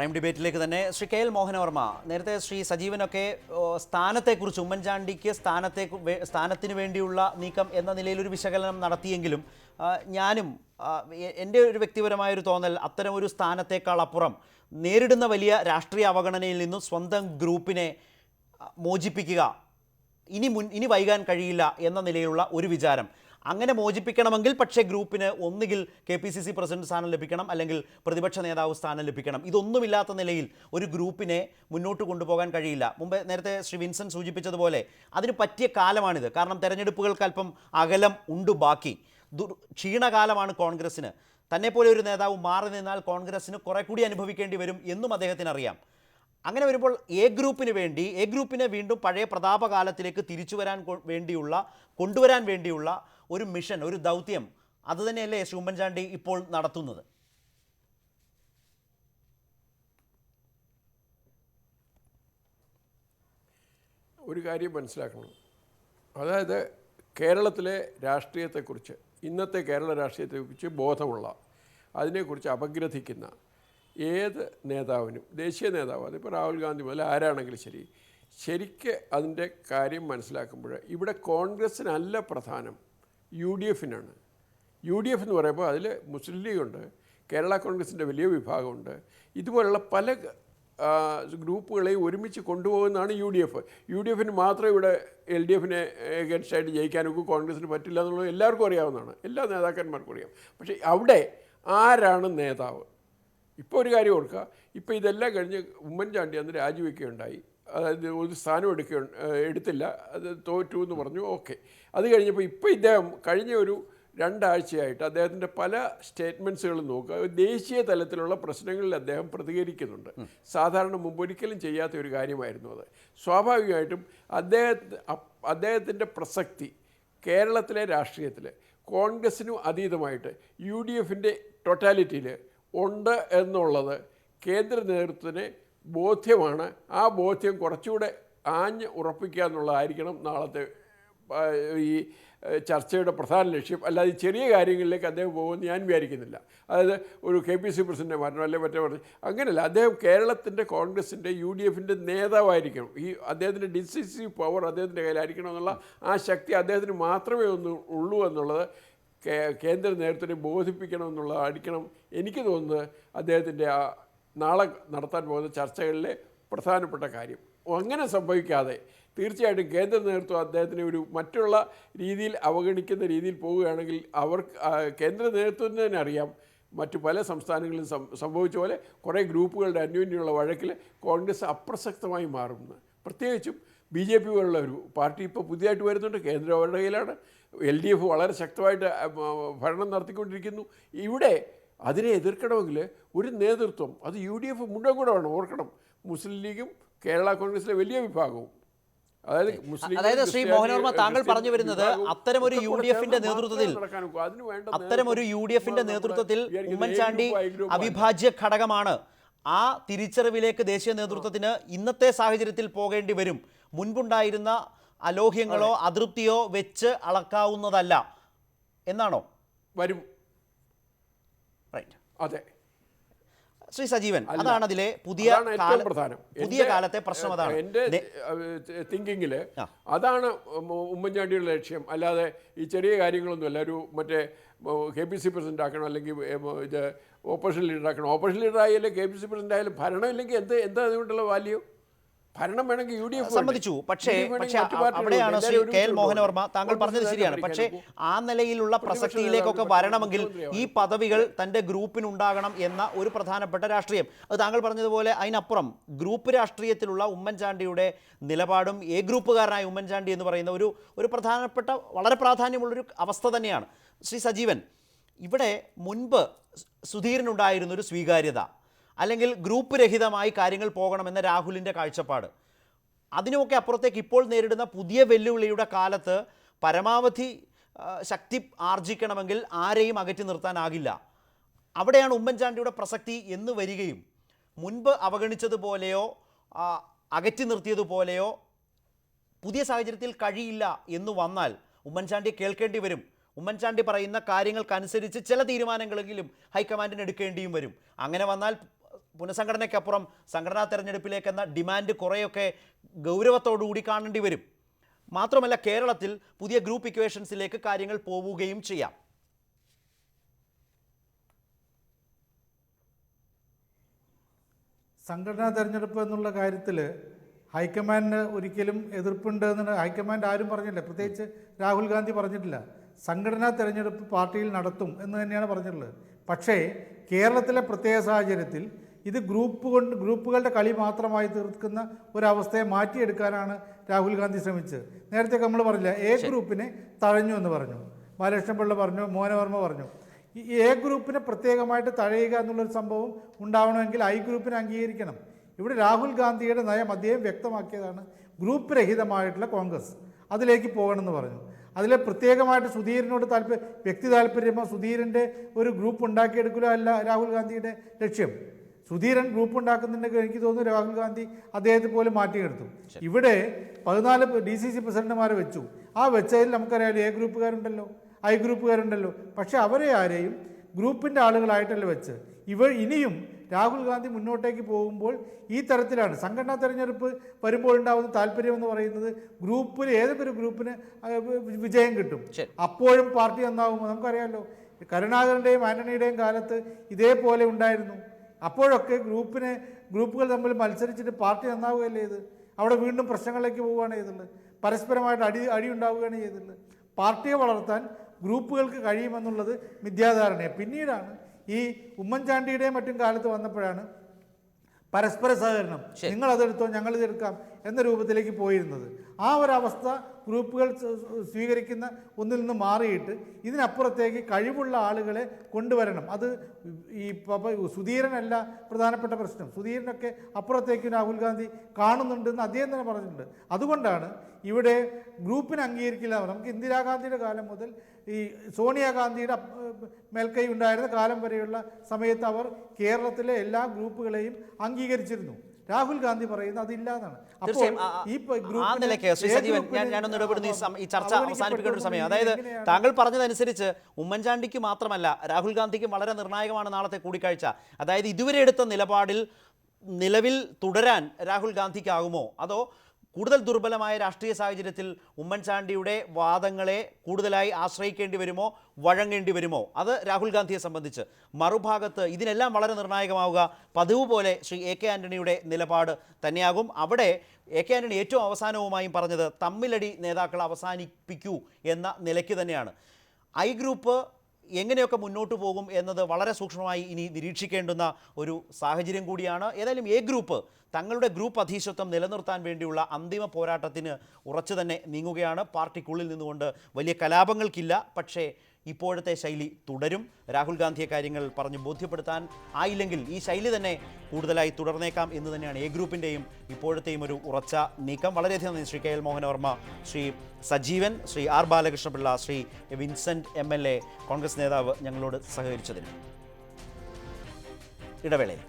Prime ഡിബേറ്റിലേക്ക് തന്നെ Shri K L Mohanavarma. നേരത്തെ ശ്രീ സജീവനൊക്കെ സ്ഥാനത്തെക്കുറിച്ച് ഉമ്മൻചാണ്ടിക്ക് സ്ഥാനത്തെ സ്ഥാനത്തിന് വേണ്ടിയുള്ള നീക്കം എന്ന നിലയിൽ ഒരു വിശകലനം നടത്തിയെങ്കിലും ഞാനും എന്റെ ഒരു വ്യക്തിപരമായ ഒരു തോന്നൽ അത്തരം ഒരു സ്ഥാനത്തേക്കാൾ അപ്പുറം നേരിടുന്ന വലിയ രാഷ്ട്രീയ അവഗണനയിൽ നിന്നും സ്വന്തം ഗ്രൂപ്പിനെ മോചിപ്പിക്കുക ഇനി മുൻ ഇനി വൈകാൻ കഴിയില്ല എന്ന നിലയിലുള്ള ഒരു വിചാരം. അങ്ങനെ മോചിപ്പിക്കണമെങ്കിൽ പക്ഷേ ഗ്രൂപ്പിന് ഒന്നുകിൽ K P C C president സ്ഥാനം ലഭിക്കണം അല്ലെങ്കിൽ പ്രതിപക്ഷ നേതാവ് സ്ഥാനം ലഭിക്കണം. ഇതൊന്നുമില്ലാത്ത നിലയിൽ ഒരു ഗ്രൂപ്പിനെ മുന്നോട്ട് കൊണ്ടുപോകാൻ കഴിയില്ല. മുമ്പ് നേരത്തെ ശ്രീ വിൻസൻ സൂചിപ്പിച്ചതുപോലെ അതിന് പറ്റിയ കാലമാണിത്. കാരണം തെരഞ്ഞെടുപ്പുകൾക്ക് അല്പം അകലം ഉണ്ട് ബാക്കി. ദുർ ക്ഷീണകാലമാണ് കോൺഗ്രസ്സിന്. തന്നെപ്പോലെ ഒരു നേതാവ് മാറി നിന്നാൽ കോൺഗ്രസ്സിന് കുറെ കൂടി അനുഭവിക്കേണ്ടി വരും എന്നും അദ്ദേഹത്തിന് അറിയാം അങ്ങനെ വരുമ്പോൾ എ ഗ്രൂപ്പിന് വേണ്ടി എ ഗ്രൂപ്പിനെ വീണ്ടും പഴയ പ്രതാപകാലത്തിലേക്ക് തിരിച്ചു വരാൻ വേണ്ടിയുള്ള കൊണ്ടുവരാൻ വേണ്ടിയുള്ള ഒരു മിഷൻ ഒരു ദൗത്യം. അതുതന്നെയല്ലേ ഉമ്മൻചാണ്ടി ഇപ്പോൾ നടത്തുന്നത്. ഒരു കാര്യം മനസ്സിലാക്കണം. അതായത് കേരളത്തിലെ രാഷ്ട്രീയത്തെക്കുറിച്ച് ഇന്നത്തെ കേരള രാഷ്ട്രീയത്തെക്കുറിച്ച് ബോധമുള്ള അതിനെക്കുറിച്ച് അപഗ്രഥിക്കുന്ന ഏത് നേതാവിനും ദേശീയ നേതാവ് അതിപ്പോൾ രാഹുൽ ഗാന്ധി മുതൽ ആരാണെങ്കിലും ശരി ശരിക്ക് അതിന്റെ കാര്യം മനസ്സിലാക്കുമ്പോൾ ഇവിടെ കോൺഗ്രസ്സിനല്ല പ്രധാനം. യു ഡി എഫിനാണ്. യു ഡി എഫ് എന്ന് പറയുമ്പോൾ അതിൽ മുസ്ലിം ലീഗുണ്ട് കേരള കോൺഗ്രസിന്റെ വലിയ വിഭാഗമുണ്ട്. ഇതുപോലുള്ള പല ഗ്രൂപ്പുകളെയും ഒരുമിച്ച് കൊണ്ടുപോകുന്നതാണ് U D F. U D എഫിന് മാത്രം ഇവിടെ എൽ ഡി എഫിനെ എഗൻസ്റ്റായിട്ട് ജയിക്കാനൊക്കെ കോൺഗ്രസിന് പറ്റില്ല എന്നുള്ളത് എല്ലാവർക്കും അറിയാവുന്നതാണ്. എല്ലാ നേതാക്കന്മാർക്കും അറിയാം. പക്ഷേ അവിടെ ആരാണ് നേതാവ്? ഇപ്പോൾ ഒരു കാര്യം ഓർക്കുക. ഇപ്പോൾ ഇതെല്ലാം കഴിഞ്ഞ് ഉമ്മൻചാണ്ടി അന്ന് രാജിവെക്കുകയുണ്ടായി. ഒരു സ്ഥാനം എടുക്ക എടുത്തില്ല. അത് തോറ്റു എന്ന് പറഞ്ഞു. ഓക്കെ. അത് കഴിഞ്ഞപ്പോൾ ഇപ്പോൾ ഇദ്ദേഹം കഴിഞ്ഞ ഒരു രണ്ടാഴ്ചയായിട്ട് അദ്ദേഹത്തിന്റെ പല സ്റ്റേറ്റ്മെൻസുകൾ നോക്കുക. ദേശീയ തലത്തിലുള്ള പ്രശ്നങ്ങളിൽ അദ്ദേഹം പ്രതികരിക്കുന്നുണ്ട്. സാധാരണ മുമ്പ് ഒരിക്കലും ചെയ്യാത്ത ഒരു കാര്യമായിരുന്നു അത്. സ്വാഭാവികമായിട്ടും അദ്ദേഹത്തിന് അദ്ദേഹത്തിന്റെ പ്രസക്തി കേരളത്തിലെ രാഷ്ട്രീയത്തിൽ കോൺഗ്രസ്സിനും അതീതമായിട്ട് യു ഡി എഫിന്റെ ടൊട്ടാലിറ്റിയിൽ ഉണ്ട് എന്നുള്ളത് കേന്ദ്ര നേതൃത്വത്തിന് ബോധ്യമാണ്. ആ ബോധ്യം കുറച്ചുകൂടെ ആഞ്ഞ് ഉറപ്പിക്കുക എന്നുള്ളതായിരിക്കണം നാളത്തെ ഈ ചർച്ചയുടെ പ്രധാന ലക്ഷ്യം. അല്ലാതെ ചെറിയ കാര്യങ്ങളിലേക്ക് അദ്ദേഹം പോകുമെന്ന് ഞാൻ വിചാരിക്കുന്നില്ല. അതായത് ഒരു കെ പി സി പ്രസിഡന്റ് മാറ്റണം അല്ലെങ്കിൽ മറ്റേ പറഞ്ഞു അങ്ങനെയല്ല അദ്ദേഹം കേരളത്തിന്റെ കോൺഗ്രസിന്റെ യു ഡി എഫിന്റെ നേതാവായിരിക്കണം. ഈ അദ്ദേഹത്തിന്റെ ഡിസിസീവ് പവർ അദ്ദേഹത്തിന്റെ കയ്യിലായിരിക്കണം എന്നുള്ള ആ ശക്തി അദ്ദേഹത്തിന് മാത്രമേ ഒന്ന് ഉള്ളൂ എന്നുള്ളത് കേന്ദ്ര നേതൃത്വത്തെ ബോധിപ്പിക്കണമെന്നുള്ളതായിരിക്കണം എനിക്ക് തോന്നുന്നത് അദ്ദേഹത്തിന്റെ ആ നാളെ നടത്താൻ പോകുന്ന ചർച്ചകളിലെ പ്രധാനപ്പെട്ട കാര്യം. അങ്ങനെ സംഭവിക്കാതെ തീർച്ചയായിട്ടും കേന്ദ്ര നേതൃത്വം അദ്ദേഹത്തിന് ഒരു മറ്റുള്ള രീതിയിൽ അവഗണിക്കുന്ന രീതിയിൽ പോവുകയാണെങ്കിൽ അവർക്ക് കേന്ദ്ര നേതൃത്വത്തിന് തന്നെ അറിയാം മറ്റു പല സംസ്ഥാനങ്ങളിലും സംഭവിച്ച പോലെ കുറേ ഗ്രൂപ്പുകളുടെ അന്യോന്യമുള്ള വഴക്കിൽ കോൺഗ്രസ് അപ്രസക്തമായി മാറുമെന്ന്. പ്രത്യേകിച്ചും ബി ജെ പി പോലുള്ള ഒരു പാർട്ടി ഇപ്പോൾ പുതിയതായിട്ട് വരുന്നുണ്ട്. കേന്ദ്രം അവരുടെ കയ്യിലാണ്. എൽ ഡി എഫ് വളരെ ശക്തമായിട്ട് ഭരണം നടത്തിക്കൊണ്ടിരിക്കുന്നു. ഇവിടെ അതിനെ എതിർക്കണമെങ്കിൽ ഒരു നേതൃത്വം അത് യു ഡി എഫ് മുഴുവൻ കൂടെ വേണം ഓർക്കണം. മുസ്ലിം ലീഗും കേരള കോൺഗ്രസിലെ വലിയ വിഭാഗവും. അതായത് മുസ്ലിം അതായത് ശ്രീ മോഹനവർമ്മ താങ്കൾ പറഞ്ഞു വരുന്നത് അത്തരം ഒരു യു ഡി എഫിന്റെ നേതൃത്വത്തിൽ അത്തരം ഒരു യു ഡി എഫിന്റെ നേതൃത്വത്തിൽ ഉമ്മൻചാണ്ടി അവിഭാജ്യ ഘടകമാണ്. ആ തിരിച്ചറിവിലേക്ക് ദേശീയ നേതൃത്വത്തിന് ഇന്നത്തെ സാഹചര്യത്തിൽ പോകേണ്ടി വരും. മുൻപുണ്ടായിരുന്ന അലോഹ്യങ്ങളോ അതൃപ്തിയോ വെച്ച് അളക്കാവുന്നതല്ല. എന്നാണോ? വരും. റൈറ്റ് അതെ. ശ്രീ സജീവൻ അതാണ് അതിലെ പുതിയ പ്രധാനം. പുതിയ കാലത്തെ പ്രശ്നം അതാണ്. എന്റെ തിങ്കിങ്ങിൽ. അതാണ് ഉമ്മൻചാണ്ടിയുടെ ലക്ഷ്യം. അല്ലാതെ ഈ ചെറിയ കാര്യങ്ങളൊന്നുമല്ല. ഒരു മറ്റേ കെ പി സി പ്രസിഡന്റ് ആക്കണം അല്ലെങ്കിൽ ഇത് ഓപ്പോസിഷൻ ലീഡർ ആക്കണം ഓപ്പോസിഷൻ ലീഡർ ആയാലും കെ പി സി പ്രസിഡന്റ് ആയാലും ഭരണം ഇല്ലെങ്കിൽ എന്ത് എന്താ അതുകൊണ്ടുള്ള വാല്യൂ? ഭരണം വേണമെങ്കിൽ യു ഡി എഫ് സമ്മതിച്ചു. പക്ഷേ പക്ഷേ അവിടെയാണ് ശ്രീ കെ എൽ മോഹനവർമ്മ താങ്കൾ പറഞ്ഞത് ശരിയാണ്. പക്ഷേ ആ നിലയിലുള്ള പ്രസക്തിയിലേക്കൊക്കെ വരണമെങ്കിൽ ഈ പദവികൾ തന്റെ ഗ്രൂപ്പിനുണ്ടാകണം എന്ന ഒരു പ്രധാനപ്പെട്ട രാഷ്ട്രീയം. അത് താങ്കൾ പറഞ്ഞതുപോലെ അതിനപ്പുറം ഗ്രൂപ്പ് രാഷ്ട്രീയത്തിലുള്ള ഉമ്മൻചാണ്ടിയുടെ നിലപാടും എ ഗ്രൂപ്പുകാരനായ ഉമ്മൻചാണ്ടി എന്ന് പറയുന്ന ഒരു ഒരു പ്രധാനപ്പെട്ട വളരെ പ്രാധാന്യമുള്ളൊരു അവസ്ഥ തന്നെയാണ്. ശ്രീ സജീവൻ ഇവിടെ മുൻപ് സുധീരനുണ്ടായിരുന്നൊരു സ്വീകാര്യത. അല്ലെങ്കിൽ ഗ്രൂപ്പ് രഹിതമായി കാര്യങ്ങൾ പോകണമെന്ന രാഹുലിന്റെ കാഴ്ചപ്പാട്. അതിനുമൊക്കെ അപ്പുറത്തേക്ക് ഇപ്പോൾ നേരിടുന്ന പുതിയ വെല്ലുവിളിയുടെ കാലത്ത് പരമാവധി ശക്തി ആർജിക്കണമെങ്കിൽ ആരെയും അകറ്റി നിർത്താനാകില്ല. അവിടെയാണ് ഉമ്മൻചാണ്ടിയുടെ പ്രസക്തി എന്ന് വരികയും മുൻപ് അവഗണിച്ചതുപോലെയോ അകറ്റി നിർത്തിയതുപോലെയോ പുതിയ സാഹചര്യത്തിൽ കഴിയില്ല എന്ന് വന്നാൽ ഉമ്മൻചാണ്ടി കേൾക്കേണ്ടി വരും. ഉമ്മൻചാണ്ടി പറയുന്ന കാര്യങ്ങൾക്കനുസരിച്ച് ചില തീരുമാനങ്ങളെങ്കിലും ഹൈക്കമാൻഡിന് എടുക്കേണ്ടിയും വരും. അങ്ങനെ വന്നാൽ പുനഃസംഘടനയ്ക്കപ്പുറം സംഘടനാ തെരഞ്ഞെടുപ്പിലേക്ക് എന്ന ഡിമാൻഡ് കുറേയൊക്കെ ഗൗരവത്തോടുകൂടി കാണേണ്ടി വരും. മാത്രമല്ല കേരളത്തിൽ പുതിയ ഗ്രൂപ്പ് ഇക്വേഷൻസിലേക്ക് കാര്യങ്ങൾ പോവുകയും ചെയ്യാം. സംഘടനാ തെരഞ്ഞെടുപ്പ് എന്നുള്ള കാര്യത്തിൽ ഹൈക്കമാൻഡിന് ഒരിക്കലും എതിർപ്പുണ്ട് എന്ന് ഹൈക്കമാൻഡ് ആരും പറഞ്ഞില്ല. പ്രത്യേകിച്ച് രാഹുൽ ഗാന്ധി പറഞ്ഞിട്ടില്ല. സംഘടനാ തെരഞ്ഞെടുപ്പ് പാർട്ടിയിൽ നടത്തും എന്ന് തന്നെയാണ് പറഞ്ഞിട്ടുള്ളത്. പക്ഷേ കേരളത്തിലെ പ്രത്യേക സാഹചര്യത്തിൽ ഇത് ഗ്രൂപ്പ് കൊണ്ട് ഗ്രൂപ്പുകളുടെ കളി മാത്രമായി തീർക്കുന്ന ഒരവസ്ഥയെ മാറ്റിയെടുക്കാനാണ് രാഹുൽ ഗാന്ധി ശ്രമിച്ചത്. നേരത്തെ നമ്മൾ പറഞ്ഞില്ല എ ഗ്രൂപ്പിനെ തഴഞ്ഞു എന്ന് പറഞ്ഞു. ബാലകൃഷ്ണൻ പിള്ള പറഞ്ഞു മോഹനവർമ്മ പറഞ്ഞു. ഈ എ ഗ്രൂപ്പിനെ പ്രത്യേകമായിട്ട് തഴയുക എന്നുള്ളൊരു സംഭവം ഉണ്ടാവണമെങ്കിൽ ഐ ഗ്രൂപ്പിനെ അംഗീകരിക്കണം. ഇവിടെ രാഹുൽ ഗാന്ധിയുടെ നയം അദ്ദേഹം വ്യക്തമാക്കിയതാണ്. ഗ്രൂപ്പ് രഹിതമായിട്ടുള്ള കോൺഗ്രസ് അതിലേക്ക് പോകണമെന്ന് പറഞ്ഞു. അതിൽ പ്രത്യേകമായിട്ട് സുധീരനോട് താല്പര്യം വ്യക്തി താല്പര്യമോ സുധീരന്റെ ഒരു ഗ്രൂപ്പ് ഉണ്ടാക്കിയെടുക്കലോ അല്ല രാഹുൽ ഗാന്ധിയുടെ ലക്ഷ്യം. സുധീരൻ ഗ്രൂപ്പ് ഉണ്ടാക്കുന്നുണ്ടെങ്കിൽ എനിക്ക് തോന്നുന്നു രാഹുൽ ഗാന്ധി അദ്ദേഹത്തെ പോലും മാറ്റിയെടുത്തു. ഇവിടെ പതിനാല് ഡി സി സി പ്രസിഡന്റുമാരെ വെച്ചു. ആ വെച്ചതിൽ നമുക്കറിയാം എ ഗ്രൂപ്പുകാരുണ്ടല്ലോ ഐ ഗ്രൂപ്പുകാരുണ്ടല്ലോ. പക്ഷെ അവരെ ആരെയും ഗ്രൂപ്പിന്റെ ആളുകളായിട്ടല്ല വെച്ച് ഇവ ഇനിയും രാഹുൽ ഗാന്ധി മുന്നോട്ടേക്ക് പോകുമ്പോൾ ഈ തരത്തിലാണ്. സംഘടനാ തെരഞ്ഞെടുപ്പ് വരുമ്പോൾ ഉണ്ടാകുന്ന താല്പര്യം എന്ന് പറയുന്നത് ഗ്രൂപ്പിൽ ഏതൊരു ഗ്രൂപ്പിന് വിജയം കിട്ടും. അപ്പോഴും പാർട്ടി നന്നാകുമോ? നമുക്കറിയാമല്ലോ കരുണാകരന്റെയും ആന്റണിയുടെയും കാലത്ത് ഇതേപോലെ ഉണ്ടായിരുന്നു. അപ്പോഴൊക്കെ ഗ്രൂപ്പിനെ ഗ്രൂപ്പുകൾ തമ്മിൽ മത്സരിച്ചിട്ട് പാർട്ടി നന്നാവുകയല്ലേ ചെയ്ത് അവിടെ വീണ്ടും പ്രശ്നങ്ങളിലേക്ക് പോവുകയാണ് ചെയ്തിട്ടുള്ളത് പരസ്പരമായിട്ട് അടി അടി ഉണ്ടാവുകയാണ് ചെയ്തിട്ടുള്ളത് പാർട്ടിയെ വളർത്താൻ ഗ്രൂപ്പുകൾക്ക് കഴിയുമെന്നുള്ളത് മിഥ്യാധാരണയാണ് പിന്നീടാണ് ഈ ഉമ്മൻചാണ്ടിയുടെയും മറ്റും കാലത്ത് വന്നപ്പോഴാണ് പരസ്പര സഹകരണം. നിങ്ങൾ അതെടുത്തോ ഞങ്ങൾ ഇതെടുക്കാം എന്ന രൂപത്തിലേക്ക് പോയിരുന്നത്. ആ ഒരു അവസ്ഥ ഗ്രൂപ്പുകൾ സ്വ- സ്വ- സ്വീകരിക്കുന്ന ഒന്നിൽ നിന്ന് മാറിയിട്ട് ഇതിനപ്പുറത്തേക്ക് കഴിവുള്ള ആളുകളെ കൊണ്ടുവരണം. അത് ഈ സുധീരനല്ല പ്രധാനപ്പെട്ട പ്രശ്നം. സുധീരനൊക്കെ അപ്പുറത്തേക്ക് രാഹുൽ ഗാന്ധി കാണുന്നുണ്ടെന്ന് അദ്ദേഹം തന്നെ പറഞ്ഞിട്ടുണ്ട്. അതുകൊണ്ടാണ് ഇവിടെ ഗ്രൂപ്പിനെ അംഗീകരിക്കില്ല നമുക്ക് ഇന്ദിരാഗാന്ധിയുടെ കാലം മുതൽ ഈ സോണിയാഗാന്ധിയുടെ മേൽക്കൈ ഉണ്ടായിരുന്ന കാലം വരെയുള്ള സമയത്ത് അവർ കേരളത്തിലെ എല്ലാ ഗ്രൂപ്പുകളെയും അംഗീകരിച്ചിരുന്നു. രാഹുൽ ഗാന്ധി പറയുന്നത് അതില്ല എന്നാണ് അപ്പോൾ തീർച്ചയായും ഈ ചർച്ച അവസാനിപ്പിക്കേണ്ട ഒരു സമയം. അതായത്? താങ്കൾ പറഞ്ഞതനുസരിച്ച് ഉമ്മൻചാണ്ടിക്ക് മാത്രമല്ല രാഹുൽ ഗാന്ധിക്കും വളരെ നിർണായകമാണ് നാളത്തെ കൂടിക്കാഴ്ച. അതായത് ഇതുവരെ എടുത്ത നിലപാടിൽ നിലവിൽ തുടരാൻ രാഹുൽ ഗാന്ധിക്കാകുമോ? അതോ കൂടുതൽ ദുർബലമായ രാഷ്ട്രീയ സാഹചര്യത്തിൽ ഉമ്മൻചാണ്ടിയുടെ വാദങ്ങളെ കൂടുതലായി ആശ്രയിക്കേണ്ടി വരുമോ വഴങ്ങേണ്ടി വരുമോ? അത് രാഹുൽ ഗാന്ധിയെ സംബന്ധിച്ച്. മറുഭാഗത്ത് ഇതിനെല്ലാം വളരെ നിർണായകമാവുക പതിവ് പോലെ ശ്രീ എ കെ ആന്റണിയുടെ നിലപാട് തന്നെയാകും. അവിടെ എ കെ ആന്റണി ഏറ്റവും അവസാനവുമായും പറഞ്ഞത് തമ്മിലടി നേതാക്കൾ അവസാനിപ്പിക്കൂ എന്ന നിലയ്ക്ക് തന്നെയാണ്. ഐ ഗ്രൂപ്പ് എങ്ങനെയൊക്കെ മുന്നോട്ട് പോകും എന്നത് വളരെ സൂക്ഷ്മമായി ഇനി നിരീക്ഷിക്കേണ്ടുന്ന ഒരു സാഹചര്യം കൂടിയാണ്. ഏതായാലും എ ഗ്രൂപ്പ് തങ്ങളുടെ ഗ്രൂപ്പ് അധീശത്വം നിലനിർത്താൻ വേണ്ടിയുള്ള അന്തിമ പോരാട്ടത്തിന് ഉറച്ചു തന്നെ നീങ്ങുകയാണ്. പാർട്ടിക്കുള്ളിൽ നിന്നുകൊണ്ട് വലിയ കലാപങ്ങൾക്കില്ല. പക്ഷേ ഇപ്പോഴത്തെ ശൈലി തുടരും. രാഹുൽ ഗാന്ധിയെ കാര്യങ്ങൾ പറഞ്ഞ് ബോധ്യപ്പെടുത്താൻ ആയില്ലെങ്കിൽ ഈ ശൈലി തന്നെ കൂടുതലായി തുടർന്നേക്കാം എന്ന് തന്നെയാണ് എ ഗ്രൂപ്പിന്റെയും ഇപ്പോഴത്തെയും ഒരു ഉറച്ച നീക്കം. വളരെയധികം നന്ദി. Shri K L Mohanavarma Shri Sajeevan Shri R Balakrishnapillai Shri Vincent M L A Congress നേതാവ് ഞങ്ങളോട് സഹകരിച്ചതിന്. ഇടവേളയിൽ.